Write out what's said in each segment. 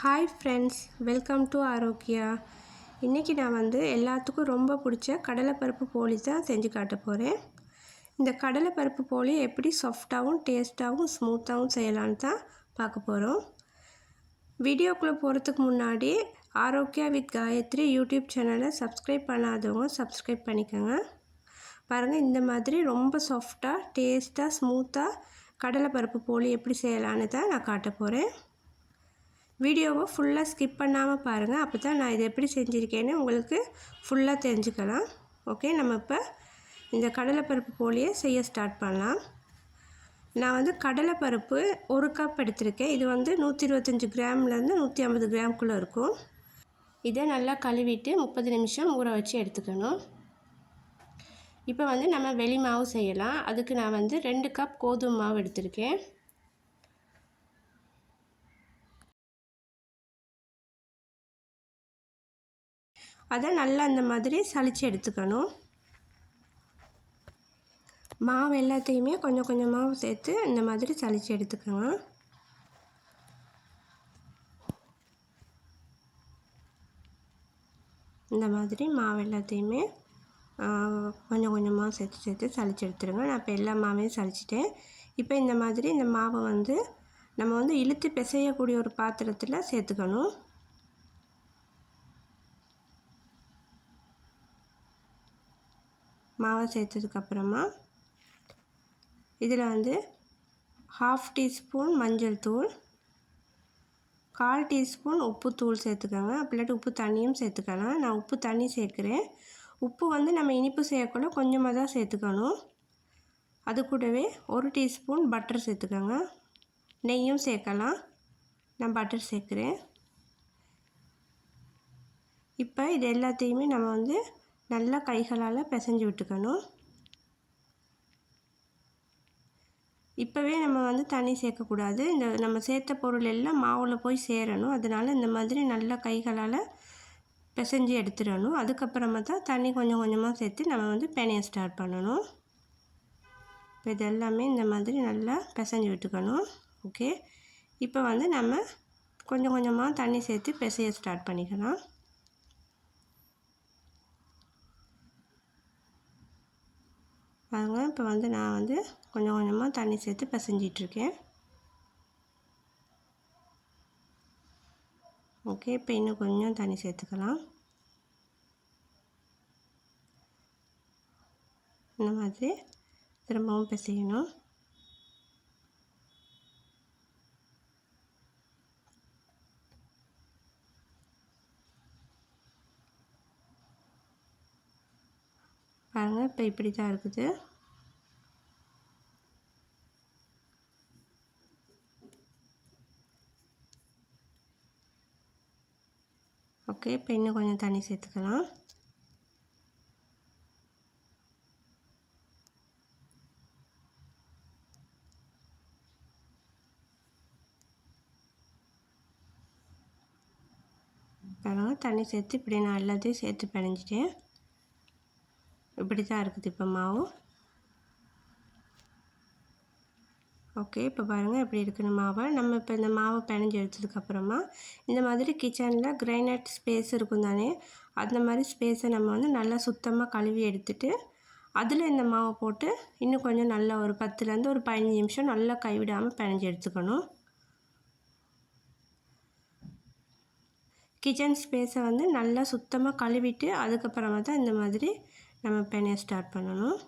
Hi friends welcome to Arokya இன்றைக்கி நான் வந்து எல்லாத்துக்கும் ரொம்ப பிடிச்ச கடலைப்பருப்பு போலி தான் செஞ்சு காட்ட போகிறேன் இந்த கடலைப்பருப்பு போலி எப்படி சாஃப்டாகவும் டேஸ்ட்டாகவும் ஸ்மூத்தாகவும் செய்யலான்னு தான் பார்க்க போகிறோம் வீடியோக்குள்ளே போகிறதுக்கு முன்னாடி ஆரோக்கியா வித் காயத்ரி யூடியூப் சேனலை சப்ஸ்கிரைப் பண்ணாதவங்க சப்ஸ்கிரைப் பண்ணிக்கோங்க. பாருங்கள் இந்த மாதிரி ரொம்ப சாஃப்டாக டேஸ்ட்டாக ஸ்மூத்தாக கடலைப்பருப்பு போலி எப்படி செய்யலான்னு தான் நான் காட்ட போகிறேன் வீடியோவை ஃபுல்லாக ஸ்கிப் பண்ணாமல் பாருங்கள் அப்போ தான் நான் இதை எப்படி செஞ்சுருக்கேன்னு உங்களுக்கு ஃபுல்லாக தெரிஞ்சுக்கலாம். ஓகே நம்ம இப்போ இந்த கடலைப்பருப்பு போலியை செய்ய ஸ்டார்ட் பண்ணலாம். நான் வந்து கடலைப்பருப்பு ஒரு கப் எடுத்திருக்கேன். இது வந்து நூற்றி இருபத்தஞ்சி கிராம்லேருந்து நூற்றி ஐம்பது கிராம்குள்ளே இருக்கும். இதை நல்லா கழுவிட்டு முப்பது நிமிஷம் ஊற வச்சு எடுத்துக்கணும். இப்போ வந்து நம்ம வெளி மாவு செய்யலாம். அதுக்கு நான் வந்து ரெண்டு கப் கோதுமை மாவு எடுத்திருக்கேன். அதை நல்லா அந்த மாதிரி சளிச்சு எடுத்துக்கணும். மாவு எல்லாத்தையுமே கொஞ்சம் கொஞ்சமாக சேர்த்து இந்த மாதிரி சளிச்சு எடுத்துக்கோங்க. இந்த மாதிரி மாவு எல்லாத்தையுமே கொஞ்சம் கொஞ்சமாக சேர்த்து சேர்த்து சளிச்சு எடுத்துருங்க. நான் இப்போ எல்லா மாவையும் சளிச்சிட்டேன். இப்போ இந்த மாதிரி இந்த மாவை வந்து நம்ம வந்து இழுத்து பிசையக்கூடிய ஒரு பாத்திரத்தில் சேர்த்துக்கணும். மாவை சேர்த்ததுக்கப்புறமா இதில் வந்து ஹாஃப் டீஸ்பூன் மஞ்சள் தூள் கால் டீஸ்பூன் உப்புத்தூள் சேர்த்துக்கோங்க. அப்படிலாட்டி உப்பு தண்ணியும் சேர்த்துக்கலாம். நான் உப்பு தண்ணி சேர்க்குறேன். உப்பு வந்து நம்ம இனிப்பு செய்யக்குள்ள கொஞ்சமாக தான் சேர்த்துக்கணும். அது கூடவே ஒரு டீஸ்பூன் பட்டர் சேர்த்துக்கோங்க. நெய்யும் சேர்க்கலாம். நான் பட்டர் சேர்க்குறேன். இப்போ இது எல்லாத்தையுமே நம்ம வந்து நல்லா கைகளால் பிசைஞ்சு விட்டுக்கணும். இப்போவே நம்ம வந்து தண்ணி சேர்க்கக்கூடாது. இந்த நம்ம சேர்த்த பொருள் எல்லாம் மாவில் போய் சேரணும். அதனால் இந்த மாதிரி நல்லா கைகளால் பிசைஞ்சு எடுத்துடணும். அதுக்கப்புறமா தான் தண்ணி கொஞ்சம் கொஞ்சமாக சேர்த்து நம்ம வந்து பெனைய ஸ்டார்ட் பண்ணணும். இப்போ இதெல்லாமே இந்த மாதிரி நல்லா பிசைஞ்சு விட்டுக்கணும். ஓகே. இப்போ வந்து நம்ம கொஞ்சம் கொஞ்சமாக தண்ணி சேர்த்து பிசைய ஸ்டார்ட் பண்ணிக்கலாம். பாருங்கள் இப்போ வந்து நான் வந்து கொஞ்சம் கொஞ்சமாக தண்ணி சேர்த்து பிசைஞ்சிட்ருக்கேன் ஓகே இப்போ இன்னும் கொஞ்சம் தண்ணி சேர்த்துக்கலாம். இந்த மாதிரி திரும்பவும் பிசையணும் பாருங்கள் இப்போ இப்படி தான் இருக்குது. ஓகே இப்போ இன்னும் கொஞ்சம் தண்ணி சேர்த்துக்கலாம். பாருங்கள் தண்ணி சேர்த்து இப்படி நான் எல்லாத்தையும் சேர்த்து பிணைஞ்சிட்டேன் இப்படி தான் இருக்குது இப்போ மாவு. ஓகே இப்போ பாருங்கள் எப்படி இருக்குன்னு மாவை. நம்ம இப்போ இந்த மாவை பிணைஞ்சு எடுத்ததுக்கப்புறமா இந்த மாதிரி கிச்சனில் கிரைனைட் ஸ்பேஸ் இருக்கும் தானே அந்த மாதிரி ஸ்பேஸை நம்ம வந்து நல்லா சுத்தமாக கழுவி எடுத்துட்டு அதில் இந்த மாவை போட்டு இன்னும் கொஞ்சம் நல்லா ஒரு பத்துலேருந்து ஒரு பதினஞ்சு நிமிஷம் நல்லா கைவிடாமல் பிணைஞ்சு எடுத்துக்கணும். கிச்சன் ஸ்பேஸை வந்து நல்லா சுத்தமாக கழுவிட்டு அதுக்கப்புறமா தான் இந்த மாதிரி நம்ம பெனையை ஸ்டார்ட் பண்ணணும்.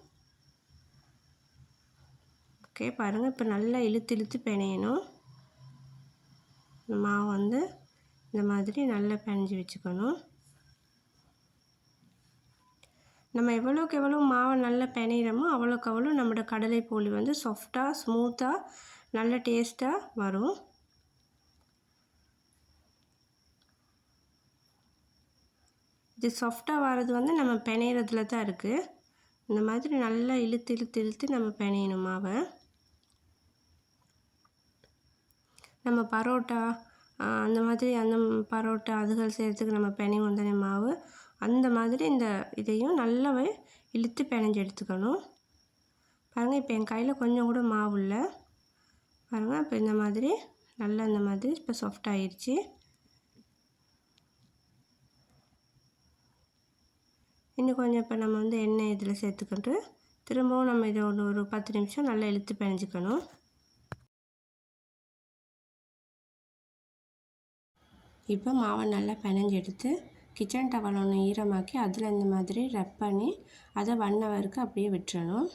ஓகே பாருங்கள் இப்போ நல்லா இழுத்து இழுத்து பிணையணும் மாவு வந்து இந்த மாதிரி நல்லா பிணைஞ்சி வச்சுக்கணும். நம்ம எவ்வளோக்கு எவ்வளோ மாவை நல்லா பிணையிறோமோ அவ்வளோக்கு அவ்வளோ நம்மளோட கடலை போலி வந்து சாஃப்டாக ஸ்மூத்தாக நல்ல டேஸ்ட்டாக வரும். இது சாஃப்டாக வர்றது வந்து நம்ம பிணையிறதுல தான் இருக்குது இந்த மாதிரி நல்லா இழுத்து இழுத்து இழுத்து நம்ம பிணையணும் மாவை. நம்ம பரோட்டா அந்த மாதிரி அந்த பரோட்டா அதுகள் செய்கிறதுக்கு நம்ம பிணையும் தானே மாவு அந்த மாதிரி இந்த இதையும் நல்லாவே இழுத்து பிணைஞ்சு எடுத்துக்கணும். பாருங்கள் இப்போ என் கையில் கொஞ்சம் கூட மாவு இல்லை. பாருங்கள் இப்போ இந்த மாதிரி நல்லா இந்த மாதிரி இப்போ சாஃப்ட் ஆயிடுச்சு. இன்னும் கொஞ்சம் இப்போ நம்ம வந்து எண்ணெய் இதில் சேர்த்துக்கிட்டு திரும்பவும் நம்ம இதை ஒன்று ஒரு பத்து நிமிஷம் நல்லா இழுத்து பிணைஞ்சிக்கணும் இப்போ மாவை நல்லா பிணைஞ்சு எடுத்து கிச்சன் டவல் ஒன்று ஈரமாக்கி அதில் இந்த மாதிரி ரப் பண்ணி அதை ஒன் ஹவருக்கு அப்படியே விட்டுறணும்.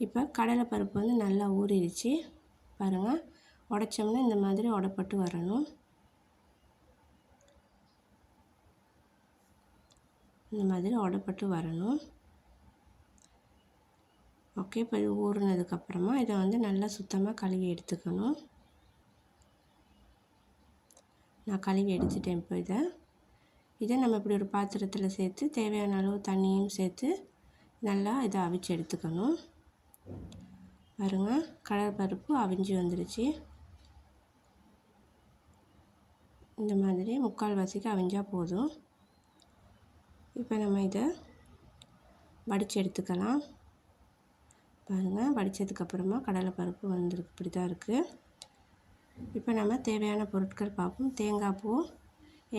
இப்போ கடலைப்பருப்பு வந்து நல்லா ஊறிடுச்சு. பாருங்கள் உடைச்சோம்னா இந்த மாதிரி உடப்பட்டு வரணும். இந்த மாதிரி உடப்பட்டு வரணும். ஓகே இப்போ இது ஊறினதுக்கப்புறமா இதை வந்து நல்லா சுத்தமாக கழுவி எடுத்துக்கணும். நான் கழுவி எடுத்துட்டேன் இப்போ இதை. இதை நம்ம இப்படி ஒரு பாத்திரத்தில் சேர்த்து தேவையான அளவு தண்ணியும் சேர்த்து நல்லா இதை அவிச்சு எடுத்துக்கணும். பாருங்கள் கடற்பருப்பு அவிஞ்சு வந்துடுச்சு இந்த மாதிரி முக்கால் வாசிக்கு அவிஞ்சால் போதும். இப்போ நம்ம இதை வடித்து எடுத்துக்கலாம். பாருங்கள் வடித்ததுக்கப்புறமா கடலைப்பருப்பு வந்துருக்கு இப்படி தான் இருக்குது இப்போ நம்ம தேவையான பொருட்கள் பார்ப்போம். தேங்காய் பூ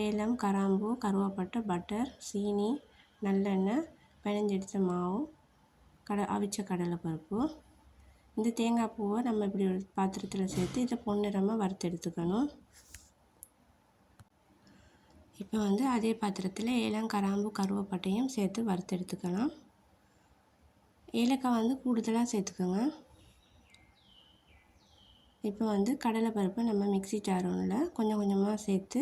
ஏலம் கராம்பூ கருவாப்பட்டை பட்டர் சீனி நல்லெண்ணெய் பிணைஞ்செடுத்த மாவு கடை அவிச்ச கடலைப்பருப்பு. இந்த தேங்காய் பூவை நம்ம இப்படி ஒரு பாத்திரத்தில் சேர்த்து இதை பொன்னிறமாக வறுத்து எடுத்துக்கணும். இப்போ வந்து அதே பாத்திரத்தில் ஏலம் கராம்பு கருவப்பட்டையும் சேர்த்து வறுத்து எடுத்துக்கலாம். ஏலக்காய் வந்து கூடுதலாக சேர்த்துக்கோங்க. இப்போ வந்து கடலைப்பருப்பை நம்ம மிக்சி ஜாரோனில் கொஞ்சம் கொஞ்சமாக சேர்த்து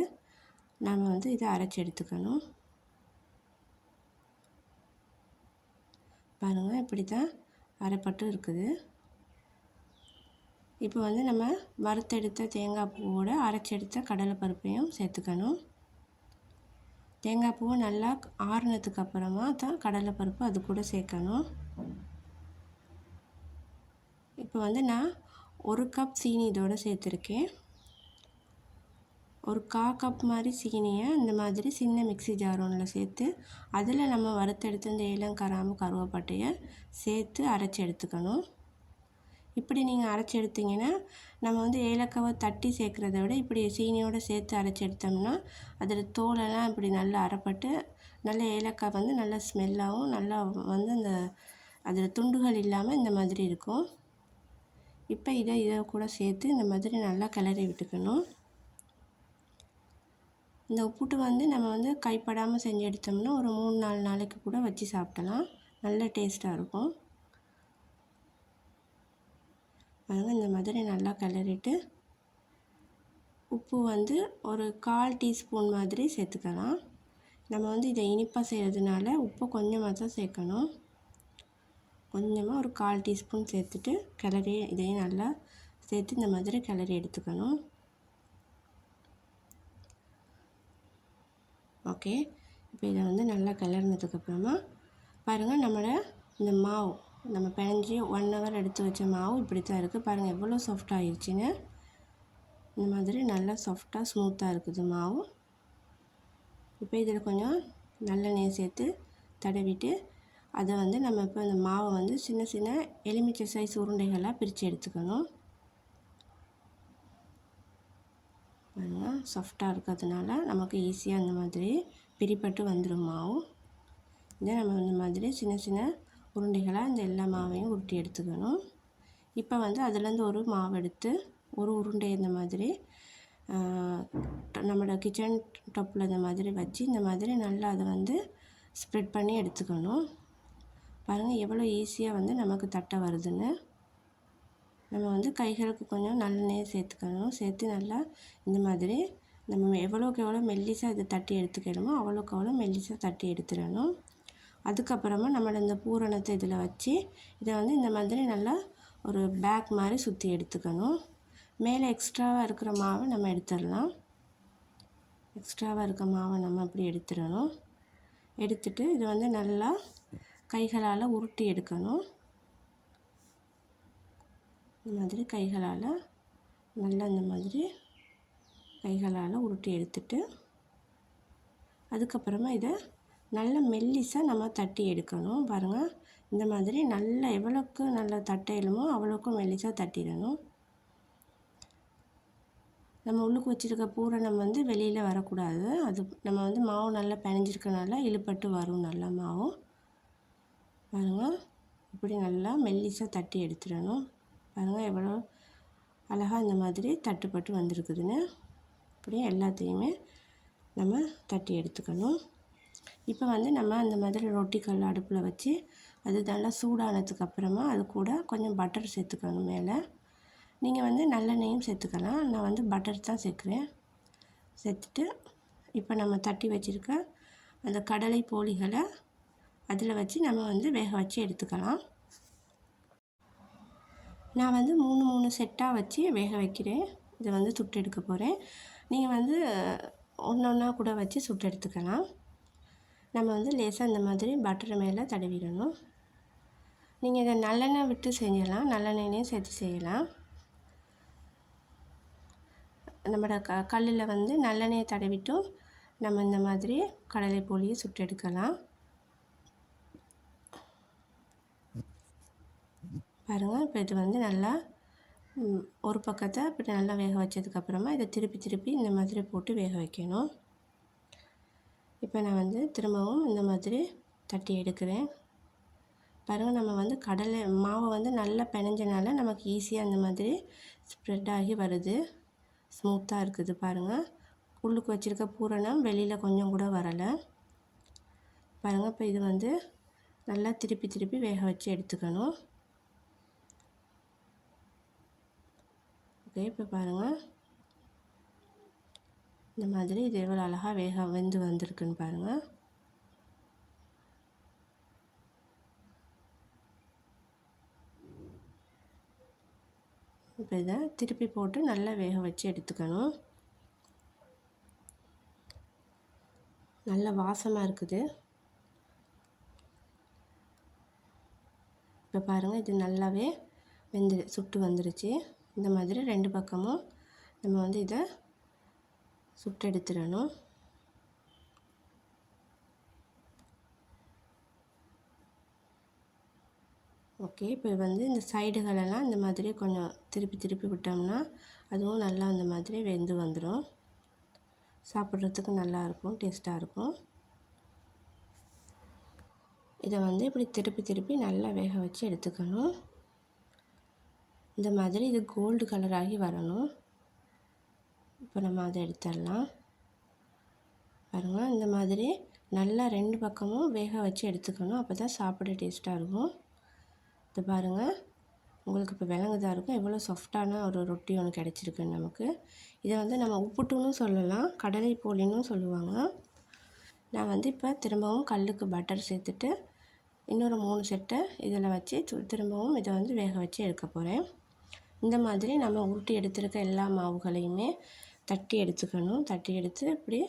நாம் வந்து இதை அரைச்சி எடுத்துக்கணும். பாருங்கள் இப்படி தான் அரைப்பட்டு இருக்குது. இப்போ வந்து நம்ம வறுத்தெடுத்த தேங்காய் பூவோட அரைச்செடுத்த கடலைப்பருப்பையும் சேர்த்துக்கணும். தேங்காய் பூவை நல்லா ஆறுனதுக்கு அப்புறமா தான் கடலைப்பருப்பு அது கூட சேர்க்கணும். இப்போ வந்து நான் ஒரு கப் சீனி இதோடு சேர்த்துருக்கேன். ஒரு கா கப் மாதிரி சீனியை இந்த மாதிரி சின்ன மிக்சி ஜார் ஒன்றில் சேர்த்து அதில் நம்ம வறுத்தெடுத்து இந்த ஏலம் கராம்பு சேர்த்து அரைச்சி எடுத்துக்கணும். இப்படி நீங்கள் அரைச்சி எடுத்திங்கன்னா நம்ம வந்து ஏலக்காவை தட்டி சேர்க்குறத விட இப்படி சீனியோடு சேர்த்து அரைச்சி எடுத்தோம்னா அதில் தோலெல்லாம் இப்படி நல்லா அரைப்பட்டு நல்ல ஏலக்காய் வந்து நல்லா ஸ்மெல்லாகவும் நல்லா வந்து அந்த அதில் துண்டுகள் இல்லாமல் இந்த மாதிரி இருக்கும். இப்போ இதை இதை கூட சேர்த்து இந்த மாதிரி நல்லா கிளறி விட்டுக்கணும். இந்த உப்புட்டு வந்து நம்ம வந்து கைப்படாமல் செஞ்சு எடுத்தோம்னா ஒரு மூணு நாலு நாளைக்கு கூட வச்சு சாப்பிடலாம். நல்ல டேஸ்ட்டாக இருக்கும். பாருங்கள் இந்த மாதிரி நல்லா கிளறிட்டு உப்பு வந்து ஒரு கால் டீஸ்பூன் மாதிரி சேர்த்துக்கலாம். நம்ம வந்து இதை இனிப்பாக செய்கிறதுனால உப்பு கொஞ்சமாக தான் சேர்க்கணும். கொஞ்சமாக ஒரு கால் டீஸ்பூன் சேர்த்துட்டு கிளறி இதையும் நல்லா சேர்த்து இந்த மாதிரி கிளறி எடுத்துக்கணும். ஓகே இப்போ இதை வந்து நல்லா கிளறினதுக்கப்புறமா பாருங்கள் நம்மளை இந்த மாவு நம்ம பிணைஞ்சி ஒன் ஹவர் எடுத்து வச்ச மாவு இப்படி தான் இருக்குது பாருங்கள் எவ்வளோ சாஃப்டாக இந்த மாதிரி நல்லா சாஃப்டாக ஸ்மூத்தாக இருக்குது மாவு. இப்போ இதில் கொஞ்சம் நல்லெண்ணெய் சேர்த்து தடவிட்டு அதை வந்து நம்ம இப்போ இந்த மாவை வந்து சின்ன சின்ன எலுமிச்சை சைஸ் உருண்டைகளாக பிரித்து எடுத்துக்கணும். பாருங்கள் சாஃப்டாக இருக்கிறதுனால நமக்கு ஈஸியாக அந்த மாதிரி பிரிப்பட்டு வந்துடும் மாவு. இதை நம்ம இந்த மாதிரி சின்ன சின்ன உருண்டைகளாக இந்த எல்லா மாவையும் உருட்டி எடுத்துக்கணும். இப்போ வந்து அதுலேருந்து ஒரு மாவு எடுத்து ஒரு உருண்டை இந்த மாதிரி நம்மளோட கிச்சன் டப்பில் இந்த மாதிரி வச்சு இந்த மாதிரி நல்லா அதை வந்து ஸ்ப்ரெட் பண்ணி எடுத்துக்கணும். பாருங்கள் எவ்வளோ ஈஸியாக வந்து நமக்கு தட்டை வருதுன்னு. நம்ம வந்து கைகளுக்கு கொஞ்சம் நல்லெண்ணெயை சேர்த்துக்கணும். சேர்த்து நல்லா இந்த மாதிரி நம்ம எவ்வளோக்கு எவ்வளோ மெல்லிசாக இதை தட்டி எடுத்துக்கணுமோ அவ்வளோக்கு அவ்வளோ மெல்லிசாக தட்டி எடுத்துடணும். அதுக்கப்புறமா நம்மளோட இந்த பூரணத்தை இதில் வச்சு இதை வந்து இந்த மாதிரி நல்லா ஒரு பேக் மாதிரி சுற்றி எடுத்துக்கணும். மேலே எக்ஸ்ட்ராவாக இருக்கிற மாவை நம்ம எடுத்துடலாம். எக்ஸ்ட்ராவாக இருக்க மாவை நம்ம அப்படி எடுத்துடணும். எடுத்துட்டு இதை வந்து நல்லா கைகளால் உருட்டி எடுக்கணும். இந்த மாதிரி கைகளால் நல்லா இந்த மாதிரி கைகளால் உருட்டி எடுத்துட்டு அதுக்கப்புறமா இதை நல்ல மெல்லிசாக நம்ம தட்டி எடுக்கணும். பாருங்கள் இந்த மாதிரி நல்லா எவ்வளோக்கு நல்லா தட்டையிலுமோ அவ்வளோக்கும் மெல்லிசாக தட்டிடணும். நம்ம உள்ளுக்கு வச்சுருக்க பூரணம் வந்து வெளியில் வரக்கூடாது. அது நம்ம வந்து மாவு நல்லா பிணைஞ்சிருக்கனால இழுப்பட்டு வரும் நல்லா மாவும் பாருங்கள் இப்படி நல்லா மெல்லிசாக தட்டி எடுத்துடணும். பாருங்கள் எவ்வளோ அழகாக இந்த மாதிரி தட்டுப்பட்டு வந்திருக்குதுன்னு. இப்படி எல்லாத்தையுமே நம்ம தட்டி எடுத்துக்கணும். இப்போ வந்து நம்ம அந்த மாதிரி ரொட்டி கல் அடுப்பில் வச்சு அது நல்லா சூடானதுக்கு அப்புறமா அது கூட கொஞ்சம் பட்டர் சேர்த்துக்கணும் மேலே. நீங்கள் வந்து நல்லெண்ணெயும் சேர்த்துக்கலாம். நான் வந்து பட்டர் தான் சேர்க்குறேன். சேர்த்துட்டு இப்போ நம்ம தட்டி வச்சுருக்க அந்த கடலை போலிகளை அதில் வச்சு நம்ம வந்து வேக வச்சு எடுத்துக்கலாம். நான் வந்து மூணு மூணு செட்டாக வச்சு வேக வைக்கிறேன். இதை வந்து சுட்டு எடுக்க போகிறேன் நீங்கள் வந்து ஒன்று ஒன்றா கூட வச்சு சுட்டு எடுத்துக்கலாம். நம்ம வந்து லேசாக இந்த மாதிரி பட்டர் மேலே தடவிடணும். நீங்கள் இதை நல்லெண்ணெய் விட்டு செஞ்சிடலாம் நல்லெண்ணெயிலையும் சேர்த்து செய்யலாம். நம்மளோட க கல்லில் வந்து நல்லெண்ணெயை தடவிட்டும் நம்ம இந்த மாதிரி கடலை போலியை சுட்டு எடுக்கலாம். பாருங்கள் இப்போ இது வந்து நல்லா ஒரு பக்கத்தை இப்படி நல்லா வேக வச்சதுக்கப்புறமா இதை திருப்பி திருப்பி இந்த மாதிரி போட்டு வேக வைக்கணும். இப்போ நான் வந்து திரும்பவும் இந்த மாதிரி தட்டி எடுக்கிறேன். பாருங்கள் நம்ம வந்து கடலை மாவை வந்து நல்லா பிணைஞ்சனால நமக்கு ஈஸியாக அந்த மாதிரி ஸ்ப்ரெட் ஆகி வருது. ஸ்மூத்தாக இருக்குது பாருங்கள் உள்ளுக்கு வச்சுருக்க பூரணம் வெளியில் கொஞ்சம் கூட வரலை. பாருங்கள் இப்போ இது வந்து நல்லா திருப்பி திருப்பி வேக வச்சு எடுத்துக்கணும். ஓகே இப்போ பாருங்கள் இந்த மாதிரி இது எவ்வளோ அழகாக வேக வெந்து வந்திருக்குன்னு பாருங்கள் இப்போ இதை திருப்பி போட்டு நல்லா வேக வச்சு எடுத்துக்கணும். நல்ல வாசமாக இருக்குது. இப்போ பாருங்கள் இது நல்லாவே வெந்து சுட்டு வந்துருச்சு. இந்த மாதிரி ரெண்டு பக்கமும் நம்ம வந்து இதை சுட்டு எடுத்துடணும் ஓகே இப்போ வந்து இந்த சைடுகளெல்லாம் இந்த மாதிரி கொஞ்சம் திருப்பி திருப்பி விட்டோம்னா அதுவும் நல்லா அந்த மாதிரி வெந்து வந்துடும். சாப்பிட்றதுக்கு நல்லாயிருக்கும் டேஸ்ட்டாக இருக்கும் இதை வந்து இப்படி திருப்பி திருப்பி நல்லா வேக வச்சு எடுத்துக்கணும். இந்த மாதிரி இது கோல்டு கலராகி வரணும். இப்போ நம்ம அதை எடுத்துடலாம். பாருங்கள் இந்த மாதிரி நல்லா ரெண்டு பக்கமும் வேக வச்சு எடுத்துக்கணும். அப்போ தான் சாப்பிட டேஸ்ட்டாக இருக்கும். இது பாருங்கள் உங்களுக்கு இப்போ விலங்குதாக இருக்கும். எவ்வளோ சாஃப்டான ஒரு ரொட்டி ஒன்று கிடச்சிருக்கு நமக்கு. இதை வந்து நம்ம உப்புட்டுன்னு சொல்லலாம் கடலை போலின்னு சொல்லுவாங்க. நான் வந்து இப்போ திரும்பவும் கல்லுக்கு பட்டர் சேர்த்துட்டு இன்னொரு மூணு செட்டை இதில் வச்சு திரும்பவும் இதை வந்து வேக வச்சு எடுக்க போகிறேன் இந்த மாதிரி நம்ம உருட்டி எடுத்திருக்க எல்லா மாவுகளையுமே தட்டி எடுத்துக்கணும். தட்டி எடுத்து இப்படி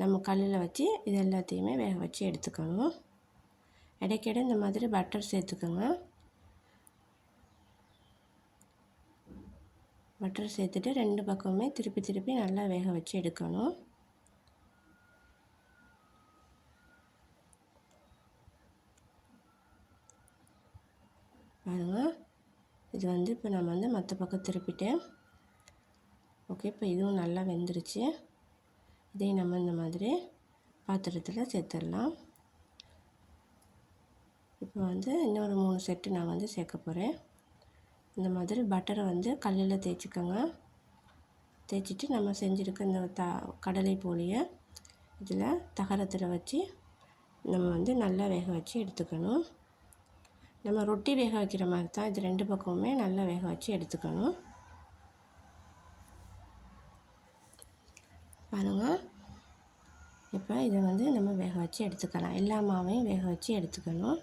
நம்ம கல்லில் வச்சு இது எல்லாத்தையுமே வேக வச்சு எடுத்துக்கணும். இடைக்கிட இந்த மாதிரி பட்டர் சேர்த்துக்கோங்க. பட்டர் சேர்த்துட்டு ரெண்டு பக்கமுமே திருப்பி திருப்பி நல்லா வேக வச்சு எடுக்கணும். பாருங்கள் இது வந்து இப்போ நம்ம வந்து மற்ற பக்கம் திருப்பிட்டேன் ஓகே இப்போ இதுவும் நல்லா வெந்துருச்சு. இதையும் நம்ம இந்த மாதிரி பாத்திரத்தில் சேர்த்துடலாம். இப்போ வந்து இன்னொரு மூணு செட்டு நான் வந்து சேர்க்க போகிறேன் இந்த மாதிரி பட்டரை வந்து கல்லில் தேய்ச்சிக்கோங்க. தேய்ச்சிட்டு நம்ம செஞ்சுருக்க இந்த த கடலை போலியை இதில் தகரத்தில் வச்சு நம்ம வந்து நல்லா வேக வச்சு எடுத்துக்கணும். நம்ம ரொட்டி வேக வைக்கிற மாதிரி தான் இது ரெண்டு பக்கமுமே நல்லா வேக வச்சு எடுத்துக்கணும். பாருங்கள் இப்போ இதை வந்து நம்ம வேக வச்சு எடுத்துக்கலாம். எல்லா மாவையும் வேக வச்சு எடுத்துக்கணும்.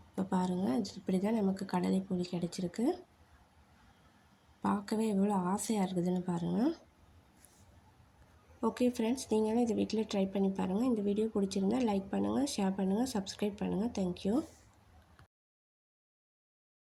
இப்போ பாருங்கள் இப்படி தான் நமக்கு கடலை பொடி கிடச்சிருக்கு. பார்க்கவே எவ்வளோ ஆசையாக இருக்குதுன்னு பாருங்கள் ஓகே ஃப்ரெண்ட்ஸ் நீங்களும் இதை வீட்டில் ட்ரை பண்ணி பாருங்கள் இந்த வீடியோ பிடிச்சிருந்தா லைக் பண்ணுங்கள் ஷேர் பண்ணுங்கள் சப்ஸ்கிரைப் பண்ணுங்கள் தேங்க்யூ